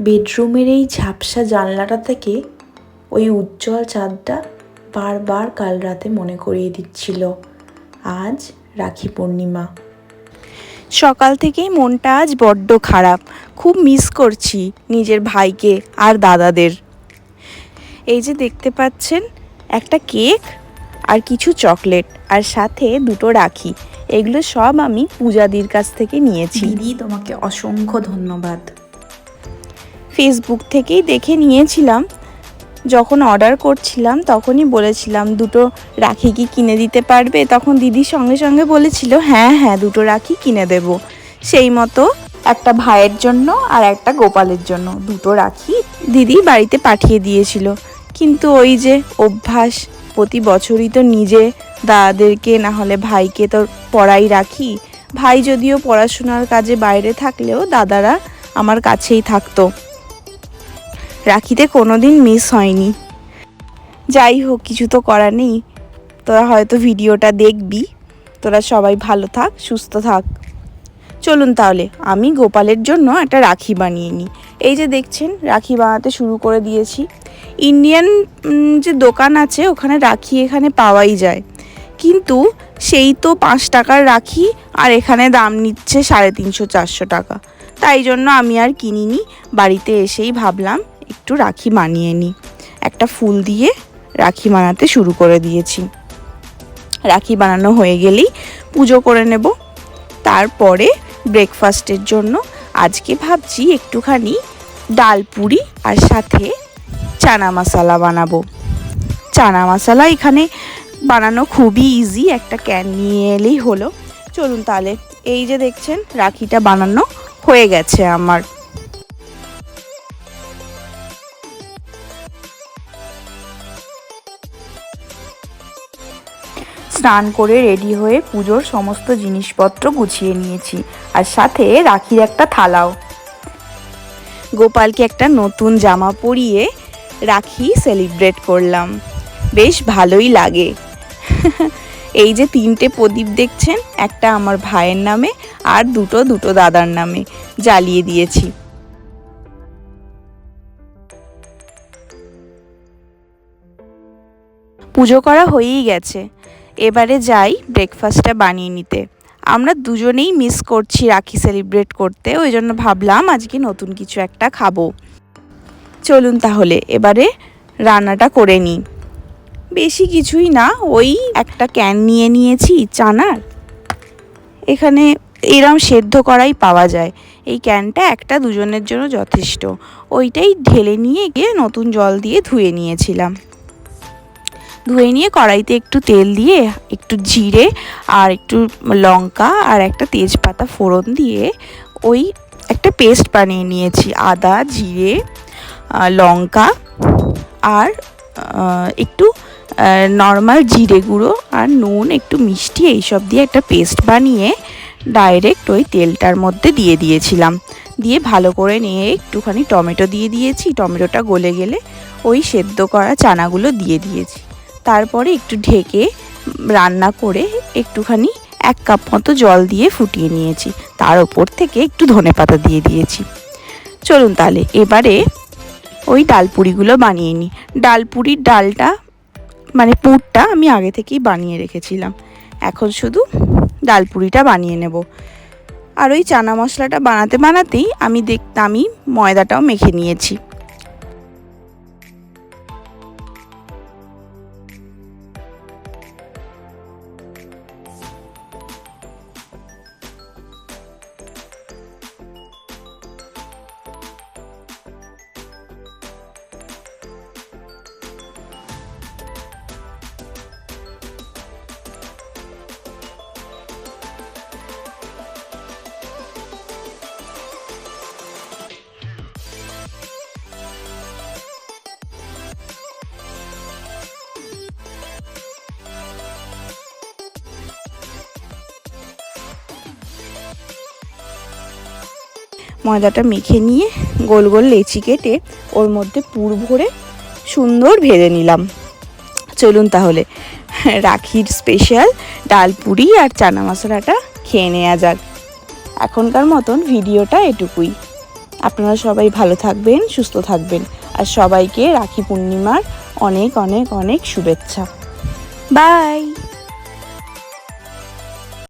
বেডরুমের এই ঝাপসা জানলাটা থেকে ওই উজ্জ্বল চাঁদটা বারবার কাল রাতে মনে করিয়ে দিচ্ছিল। আজ রাখি পূর্ণিমা। সকাল থেকেই মনটা আজ বড্ড খারাপ। খুব মিস করছি নিজের ভাইকে আর দাদাদের। এই যে দেখতে পাচ্ছেন, একটা কেক আর কিছু চকলেট আর সাথে দুটো রাখি। এগুলো সব আমি পূজাদির কাছ থেকে নিয়েছি। দিদি, তোমাকে অসংখ্য ধন্যবাদ। ফেসবুক থেকেই দেখে নিয়েছিলাম। যখন অর্ডার করছিলাম, তখনই বলেছিলাম, দুটো রাখি কি কিনে দিতে পারবে? তখন দিদি সঙ্গে সঙ্গে বলেছিল হ্যাঁ হ্যাঁ দুটো রাখি কিনে দেব। সেই মতো একটা ভাইয়ের জন্য আর একটা গোপালের জন্য দুটো রাখি দিদি বাড়িতে পাঠিয়ে দিয়েছিল। কিন্তু ওই যে অভ্যাস, প্রতি বছরই তো নিজে দাদাদেরকে, না হলে ভাইকে তো পড়াই রাখি। ভাই যদিও পড়াশোনার কাজে বাইরে থাকলেও দাদারা আমার কাছেই থাকতো। রাখিতে কোনো দিন মিস হয়নি। যাই হোক, কিছু তো করার নেই। তোরা হয়তো ভিডিওটা দেখবি। তোরা সবাই ভালো থাক, সুস্থ থাক। চলুন তাহলে, আমি গোপালের জন্য একটা রাখি বানিয়ে নিই। এই যে দেখছেন, রাখি বানাতে শুরু করে দিয়েছি। ইন্ডিয়ান যে দোকান আছে, ওখানে রাখি এখানে পাওয়াই যায়। কিন্তু সেই তো পাঁচ টাকার রাখি, আর এখানে দাম নিচ্ছে সাড়ে তিনশো চারশো টাকা। তাই জন্য আমি আর কিনিনি। বাড়িতে এসেই ভাবলাম একটু রাখি মানিয়ে নিই। একটা ফুল দিয়ে রাখি বানাতে শুরু করে দিয়েছি। রাখি বানানো হয়ে গেলেই পুজো করে নেব। তারপরে ব্রেকফাস্টের জন্য আজকে ভাবছি একটুখানি ডাল পুরি আর সাথে চানা মশলা বানাবো। চানা মশলা এখানে বানানো খুবই ইজি একটা ক্যান নিয়ে এলেই হলো। চলুন তাহলে, এই যে দেখছেন, রাখিটা বানানো হয়ে গেছে আমার। স্নান করে রেডি হয়ে পুজোর সমস্ত জিনিসপত্র গুছিয়ে নিয়েছি। আর সাথে রাখির একটা থালাও। গোপালকে একটা নতুন জামা পরিয়ে রাখি সেলিব্রেট করলাম। বেশ ভালোই লাগে। এই যে তিনটে প্রদীপ দেখছেন, একটা আমার ভাইয়ের নামে আর দুটো দুটো দাদার নামে জ্বালিয়ে দিয়েছি। পুজো করা হয়েই গেছে। এবারে যাই ব্রেকফাস্টটা বানিয়ে নিতে। আমরা দুজনেই মিস করছি রাখি সেলিব্রেট করতে, ওই জন্য ভাবলাম আজকে নতুন কিছু একটা খাব। চলুন তাহলে, এবারে রান্নাটা করে নিই। বেশি কিছুই না, ওই একটা ক্যান নিয়ে নিয়েছি, চানার। এখানে এরম সেদ্ধ করাই পাওয়া যায়। এই ক্যানটা একটা দুজনের জন্য যথেষ্ট। ওইটাই ঢেলে নিয়ে গিয়ে নতুন জল দিয়ে ধুয়ে নিয়েছিলাম। ধুয়ে নিয়ে কড়াইতে একটু তেল দিয়ে, একটু জিরে আর একটু লঙ্কা আর একটা তেজপাতা ফোড়ন দিয়ে ওই একটা পেস্ট বানিয়ে নিয়েছি। আদা, জিরে লঙ্কা আর একটু নর্মাল জিরে গুঁড়ো আর নুন, একটু মিষ্টি এইসব দিয়ে একটা পেস্ট বানিয়ে ডাইরেক্ট ওই তেলটার মধ্যে দিয়ে দিয়েছিলাম। দিয়ে ভালো করে নিয়ে একটুখানি টমেটো দিয়ে দিয়েছি। টমেটোটা গলে গেলে ওই সেদ্ধ করা চানাগুলো দিয়ে দিয়েছি। তারপরে একটু ঢেকে রান্না করে একটুখানি এক কাপ মতো জল দিয়ে ফুটিয়ে নিয়েছি। তার ওপর থেকে একটু ধনেপাতা দিয়ে দিয়েছি। চলুন তাহলে, এবারে ওই ডালপুরিগুলো বানিয়ে নিই। ডালপুরির ডালটা মানে পুরটা আমি আগে থেকেই বানিয়ে রেখেছিলাম। এখন শুধু ডালপুরিটা বানিয়ে নেব। আর ওই চানা মশলাটা বানাতে, বানাতেই আমি দেখতে আমি ময়দাটাও মেখে নিয়েছি। ময়দাটা মেখে নিয়ে গোল গোল লেচি কেটে ওর মধ্যে পুর ভরে সুন্দর ভেজে নিলাম। চলুন তাহলে, রাখির স্পেশাল ডাল পুরি আর চানা মশলাটা খেয়ে নেওয়া যাক। এখনকার মতন ভিডিওটা এটুকুই। আপনারা সবাই ভালো থাকবেন, সুস্থ থাকবেন। আর সবাইকে রাখি পূর্ণিমার অনেক অনেক অনেক শুভেচ্ছা। বাই